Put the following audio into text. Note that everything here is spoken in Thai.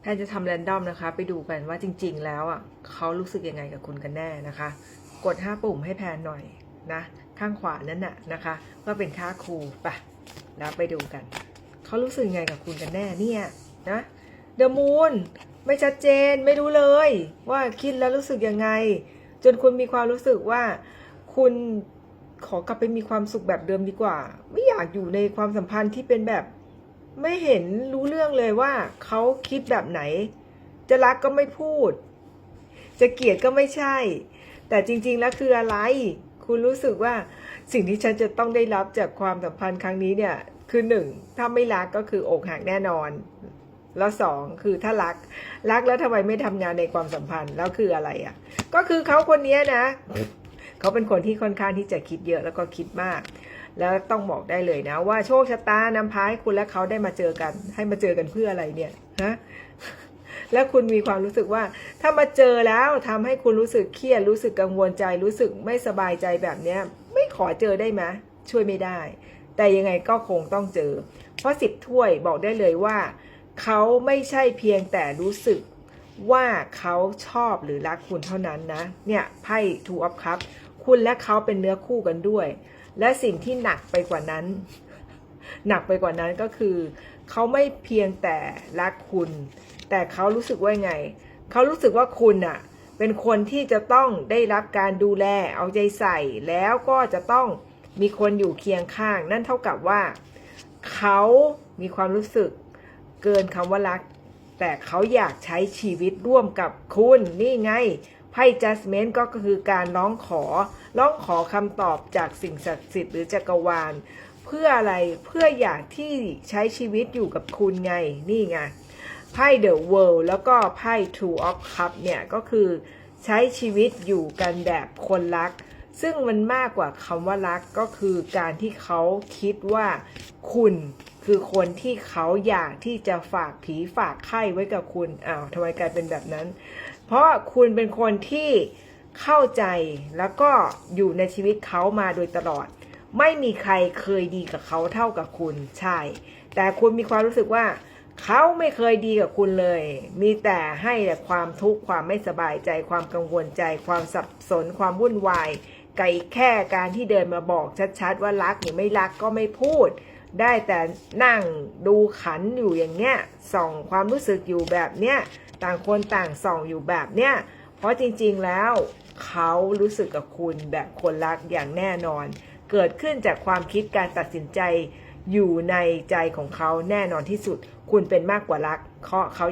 แพนจะทำแรนดอมนะคะ ไปดูกันว่าจริง ๆ แล้วอะเขารู้สึกยังไงกับคุณกันแน่นะคะ กด 5 ปุ่มให้แพนหน่อยนะ ข้างขวานั่นน่ะนะคะ ก็เป็นค่าครูปะแล้วไปดูกันเขารู้สึกยังไงกับคุณกันแน่เนี่ยนะเดอะมูนไม่ชัดเจนไม่รู้เลย ว่าคิดแล้วรู้สึกยังไง จนคุณมีความรู้สึกว่า คุณขอกลับไปมีความสุขแบบเดิมดีกว่า ไม่อยากอยู่ในความสัมพันธ์ที่เป็นแบบ ไม่เห็นรู้เรื่องเลยว่าเขาคิดแบบไหน จะรักก็ไม่พูด จะเกลียดก็ไม่ใช่ แต่จริง ๆ แล้วคืออะไร คุณรู้สึกว่าสิ่งที่ฉันจะต้องได้รับจากความสัมพันธ์ครั้งนี้เนี่ย คือหนึ่งถ้าไม่รักก็คืออกหักแน่นอน แล้วสองคือถ้ารัก รักแล้วทำไมไม่ทำงานในความสัมพันธ์แล้วคืออะไรอะ ก็คือเขาคนนี้นะเขาเป็นคนที่ค่อนข้างที่จะคิดเยอะแล้วก็คิดมาก แล้วต้องบอกได้เลยนะ ว่าโชคชะตานำพาให้คุณและเขาได้มาเจอกัน ให้มาเจอกันเพื่ออะไรเนี่ยฮะแล้วคุณมีความรู้สึกว่า ถ้ามาเจอแล้วทำให้คุณรู้สึกเครียดรู้สึกกังวลใจ รู้สึกไม่สบายใจแบบเนี้ย ไม่ขอเจอได้ไหมช่วยไม่ได้ แต่ยังไงก็คงต้องเจอ เพราะสิบถ้วยบอกได้เลยว่า เขาไม่ใช่เพียงแต่รู้สึกว่าเขาชอบหรือรักคุณเท่านั้นนะ เนี่ยไพ่ทูออฟคัพคุณและเขาเป็นเนื้อคู่กันด้วย และสิ่งที่หนักไปกว่านั้น หนักไปกว่านั้นก็คือ เขาไม่เพียงแต่รักคุณ แต่เขารู้สึกว่าไง เขารู้สึกว่าคุณอะเป็นคนที่จะต้องได้รับการดูแลเอาใจใส่ แล้วก็จะต้องมีคนอยู่เคียงข้าง นั่นเท่ากับว่า เขามีความรู้สึกเกินคำว่ารัก แต่เขาอยากใช้ชีวิตร่วมกับคุณนี่ไง ไพ่ judgment ก็คือการร้องขอ ร้องขอคำตอบจากสิ่งศักดิ์สิทธิ์หรือจักรวาล เพื่ออะไรเพื่ออยากที่ใช้ชีวิตอยู่กับคุณไง นี่ไง ไพ่ The World แล้วก็ไพ่ Two of Cup เนี่ยก็คือใช้ชีวิตอยู่กันแบบคนรัก ซึ่งมันมากกว่าคำว่ารักก็คือการที่เขาคิดว่าคุณ คือคนที่เขาอยากที่จะฝากผีฝากไข้ไว้กับคุณอ้าวทำไมกลายเป็นแบบนั้น เพราะคุณเป็นคนที่เข้าใจแล้วก็อยู่ในชีวิตเขามาโดยตลอด ไม่มีใครเคยดีกับเขาเท่ากับคุณใช่ แต่คุณมีความรู้สึกว่าเขาไม่เคยดีกับคุณเลย มีแต่ให้แต่ความทุกข์ความไม่สบายใจ ความกังวลใจ ความสับสน ความวุ่นวายไก่แค่การที่เดินมาบอกชัดๆ ว่ารักหรือไม่รักก็ไม่พูด ได้แต่นั่งดูขันอยู่อย่างเงี้ยส่องความรู้สึกอยู่แบบเนี้ยต่างคนต่างส่องอยู่แบบเนี้ยเพราะจริงๆแล้วเขารู้สึกกับคุณแบบคนรักอย่างแน่นอน เกิดขึ้นจากความคิดการตัดสินใจอยู่ในใจของเขาแน่นอนที่สุด คุณเป็นมากกว่ารัก เพราะเขา